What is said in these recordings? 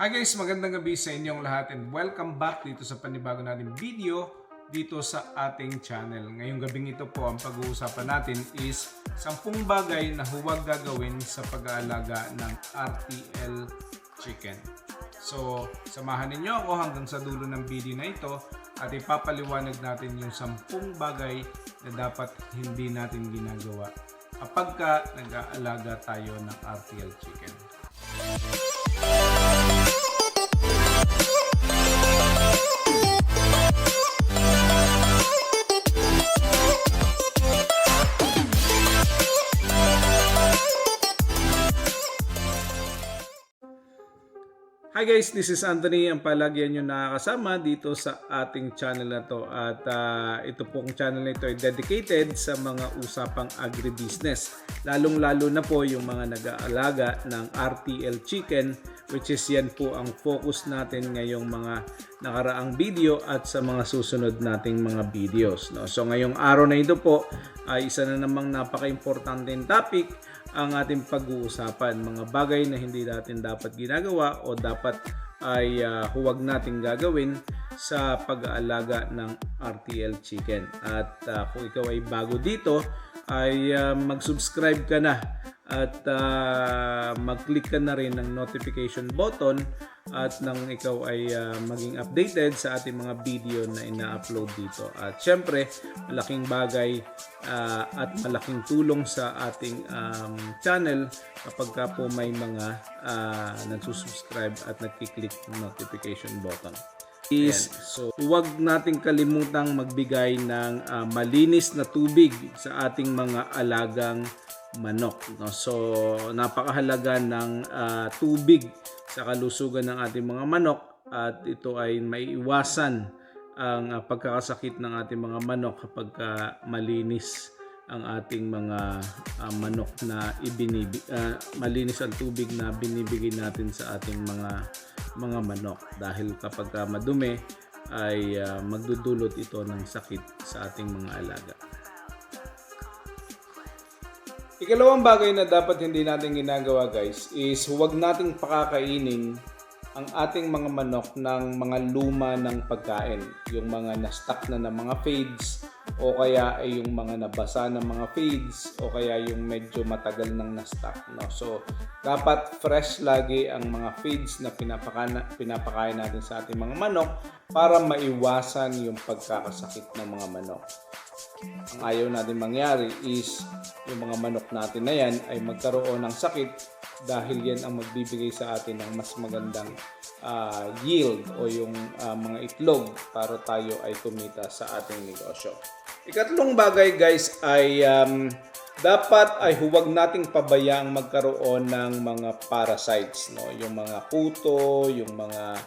Hi guys, magandang gabi sa inyong lahat and welcome back dito sa panibago natin video dito sa ating channel. Ngayong gabing ito po ang pag-uusapan natin is 10 bagay na huwag gagawin sa pag-aalaga ng RTL chicken. So, samahan ninyo ako hanggang sa dulo ng video na ito at ipapaliwanag natin yung 10 bagay na dapat hindi natin ginagawa kapag ka nag-aalaga tayo ng RTL chicken. Hi guys, this is Anthony. Ang palagyan nyo nakakasama dito sa ating channel na to. At ah, ito pong channel na ito ay dedicated sa mga usapang agribusiness. Lalong-lalo na po yung mga nag-aalaga ng RTL chicken which is yan po ang focus natin ngayong mga nakaraang video at sa mga susunod nating mga videos. No? So ngayong araw na ito po ay isa na namang napaka-importanteng topic ang ating pag-uusapan. Mga bagay na hindi natin dapat ginagawa o dapat ay ah, huwag nating gagawin sa pag-aalaga ng RTL Chicken. At ah, kung ikaw ay bago dito, ay ah, mag-subscribe ka na at ah, mag-click ka na rin ng notification button at nang ikaw ay ah, maging updated sa ating mga video na ina-upload dito. At syempre, malaking bagay ah, at malaking tulong sa ating um, channel kapag ka po may mga ah, nagsusubscribe at nagkiklik ng notification button is so huwag nating kalimutang magbigay ng ah, malinis na tubig sa ating mga alagang manok no? So napakahalaga ng ah, tubig sa kalusugan ng ating mga manok at ito ay maiiwasan ang ah, pagkakasakit ng ating mga manok kapag ah, malinis ang ating mga ah, manok na ibinibig malinis ang tubig na binibigay natin sa ating mga mga manok dahil kapag ah, madumi ay ah, magdudulot ito ng sakit sa ating mga alaga. Ikalawang bagay na dapat hindi natin ginagawa guys is huwag nating pakakainin ang ating mga manok ng mga luma ng pagkain. Yung mga na-stuck na ng mga feeds o kaya ay yung mga nabasa ng mga feeds o kaya yung medyo matagal nang na-stuck. No? So, dapat fresh lagi ang mga feeds na pinapakain, pinapakain natin sa ating mga manok para maiwasan yung pagkakasakit ng mga manok ang ayaw natin mangyari is yung mga manok natin na yan ay magkaroon ng sakit dahil yan ang magbibigay sa atin ng mas magandang ah, yield o yung ah, mga itlog para tayo ay kumita sa ating negosyo. Ikatlong bagay guys ay um, dapat ay huwag nating pabayaang magkaroon ng mga parasites, no? Yung mga kuto, yung mga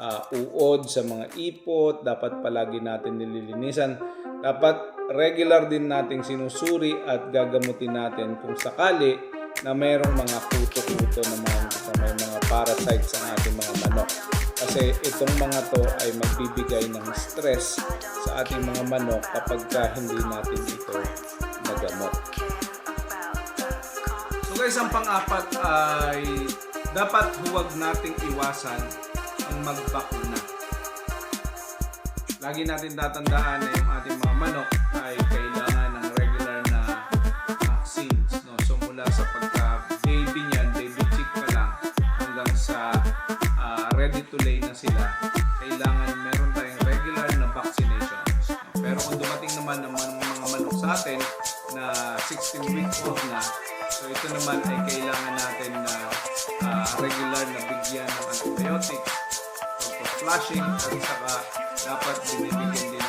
ah, uod sa mga ipot, dapat palagi natin nililinisan. Dapat regular din nating sinusuri at gagamutin natin kung sakali na mayroong mga kuto-kuto na mga, na may mga parasites sa ating mga manok. Kasi itong mga to ay magbibigay ng stress sa ating mga manok kapag ka hindi natin ito nagamot. So guys, ang pang-apat ay dapat huwag nating iwasan ang magbakuna. Lagi natin tatandaan na yung ating mga manok ay kailangan ah, ready to lay na sila, kailangan meron tayong regular na vaccinations. Pero kung dumating naman ang mga, manok sa atin na 16 weeks old na, so ito naman ay kailangan natin na ah, regular na bigyan ng antibiotics flushing at saka dapat binibigyan din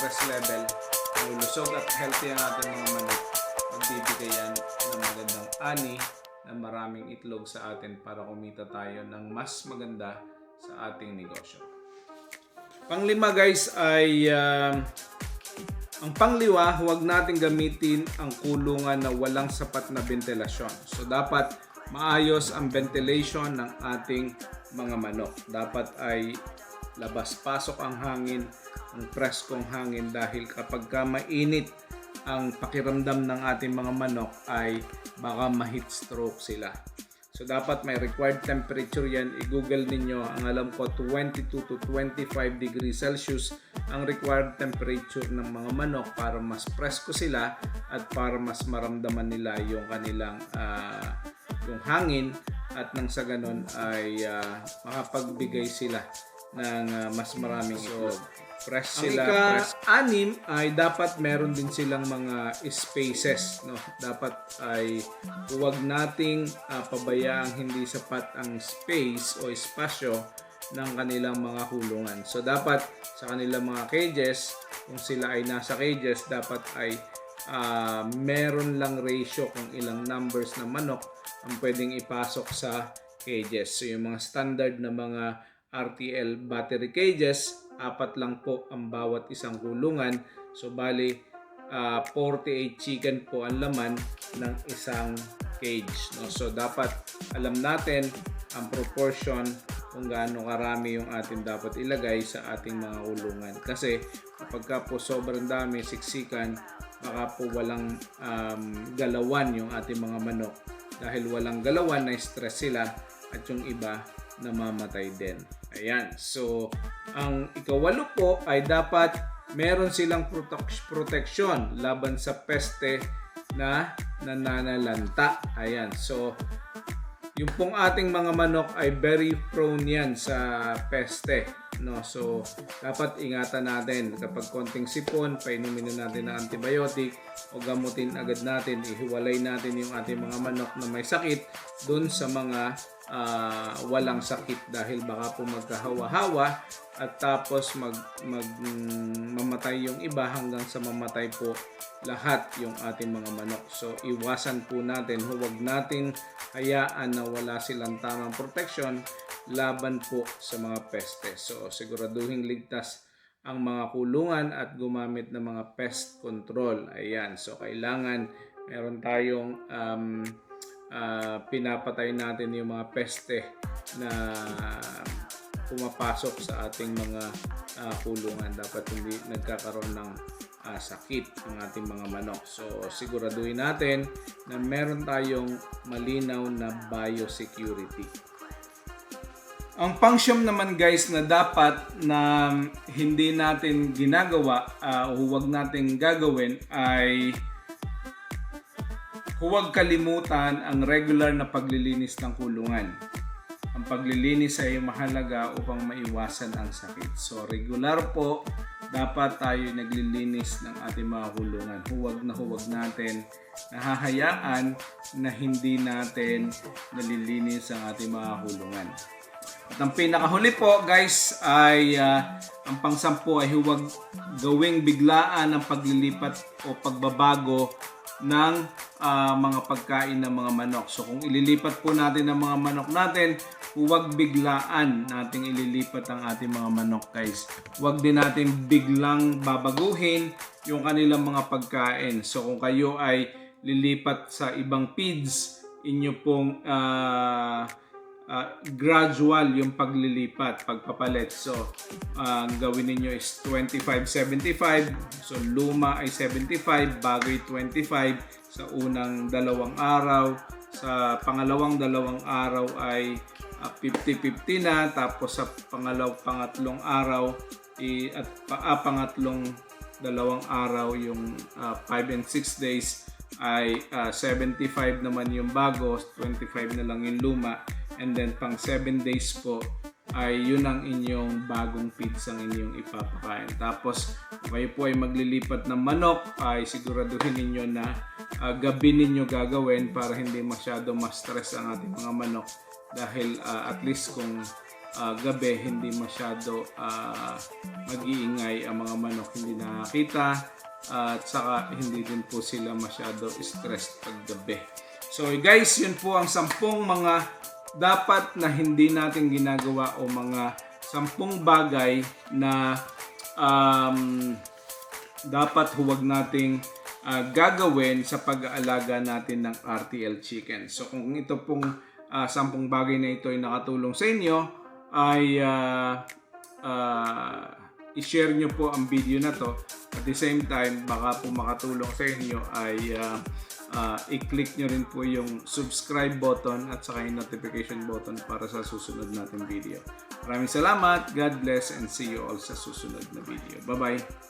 stress level, lulusog at healthy ang ating mga manok, magbibigay yan ng magandang ani na maraming itlog sa atin para kumita tayo ng mas maganda sa ating negosyo. Panglima guys ay um, ang pangliwa, huwag natin gamitin ang kulungan na walang sapat na ventilasyon. So dapat maayos ang ventilation ng ating mga manok. Dapat ay labas-pasok ang hangin ang preskong hangin dahil kapag ka mainit ang pakiramdam ng ating mga manok ay baka ma-heat stroke sila. So dapat may required temperature yan. I-google ninyo, ang alam ko 22 to 25 degrees Celsius ang required temperature ng mga manok para mas presko sila at para mas maramdaman nila yung kanilang ah, yung hangin at nang sa ganun ay ah, makapagbigay sila ng ah, mas maraming itlog. Fresh sila. Ang ika-anim ay dapat meron din silang mga spaces. No? Dapat ay huwag nating ah, pabayaang hindi sapat ang space o espasyo ng kanilang mga kulungan. So dapat sa kanilang mga cages, kung sila ay nasa cages, dapat ay ah, meron lang ratio kung ilang numbers na manok ang pwedeng ipasok sa cages. So yung mga standard na mga RTL battery cages, apat lang po ang bawat isang kulungan. So bali ah, 48 chicken po ang laman ng isang cage. No? So dapat alam natin ang proportion kung gaano karami yung ating dapat ilagay sa ating mga kulungan. Kasi kapag ka po sobrang dami, siksikan, baka po walang um, galawan yung ating mga manok. Dahil walang galawan, na-stress sila at yung iba namamatay din. Ayan. So, ang ikawalo po ay dapat meron silang protek- protection laban sa peste na nananalanta. Ayan. So, yung pong ating mga manok ay very prone yan sa peste. No? So, dapat ingatan natin. Kapag konting sipon, painumin na natin ng antibiotic o gamutin agad natin. Ihiwalay natin yung ating mga manok na may sakit dun sa mga ah, walang sakit dahil baka po magkahawa-hawa at tapos mag, mag mamatay yung iba hanggang sa mamatay po lahat yung ating mga manok. So iwasan po natin, huwag natin hayaan na wala silang tamang protection laban po sa mga peste. So siguraduhin ligtas ang mga kulungan at gumamit ng mga pest control. Ayan, so kailangan meron tayong um, ah, pinapatay natin yung mga peste na pumapasok sa ating mga ah, kulungan. Dapat hindi nagkakaroon ng ah, sakit ang ating mga manok. So siguraduhin natin na meron tayong malinaw na biosecurity. Ang function naman guys na dapat na hindi natin ginagawa o huwag natin gagawin ay huwag kalimutan ang regular na paglilinis ng kulungan. Ang paglilinis ay mahalaga upang maiwasan ang sakit. So regular po, dapat tayo naglilinis ng ating mga kulungan. Huwag na huwag natin nahahayaan na hindi natin nalilinis ang ating mga kulungan. At ang pinakahuli po guys ay ah, ang pangsampu ay huwag gawing biglaan ang paglilipat o pagbabago ng ah, mga pagkain ng mga manok. So kung ililipat po natin ang mga manok natin, huwag biglaan nating ililipat ang ating mga manok guys. Huwag din natin biglang babaguhin yung kanilang mga pagkain. So kung kayo ay lilipat sa ibang feeds, inyo pong ah, ah, gradual yung paglilipat, pagpapalit. So, ah, ang gawin ninyo is 25-75. So, luma ay 75, bagay 25 sa unang dalawang araw. Sa pangalawang dalawang araw ay ah, 50-50 na. Tapos sa pangalaw, pangatlong araw i, at pa, ah, pangatlong dalawang araw yung 5 and 6 days ay ah, 75 naman yung bago, 25 na lang yung luma. And then pang 7 days po ay yun ang inyong bagong feeds ang inyong ipapakain. Tapos kung kayo po ay maglilipat ng manok ay siguraduhin ninyo na ah, gabi ninyo gagawin para hindi masyado ma-stress ang ating mga manok dahil ah, at least kung ah, gabi hindi masyado ah, mag-iingay ang mga manok hindi nakakita at saka hindi din po sila masyado stressed pag gabi. So guys, yun po ang sampung mga dapat na hindi natin ginagawa o mga sampung bagay na um, dapat huwag nating ah, gagawin sa pag-aalaga natin ng RTL chicken. So kung ito pong ah, sampung bagay na ito ay nakatulong sa inyo, ay ah, ah, i-share nyo po ang video na to. At the same time, baka po makatulong sa inyo ay ah, ah, i-click nyo rin po yung subscribe button at saka yung notification button para sa susunod nating video. Maraming salamat, God bless, and see you all sa susunod na video. Bye-bye!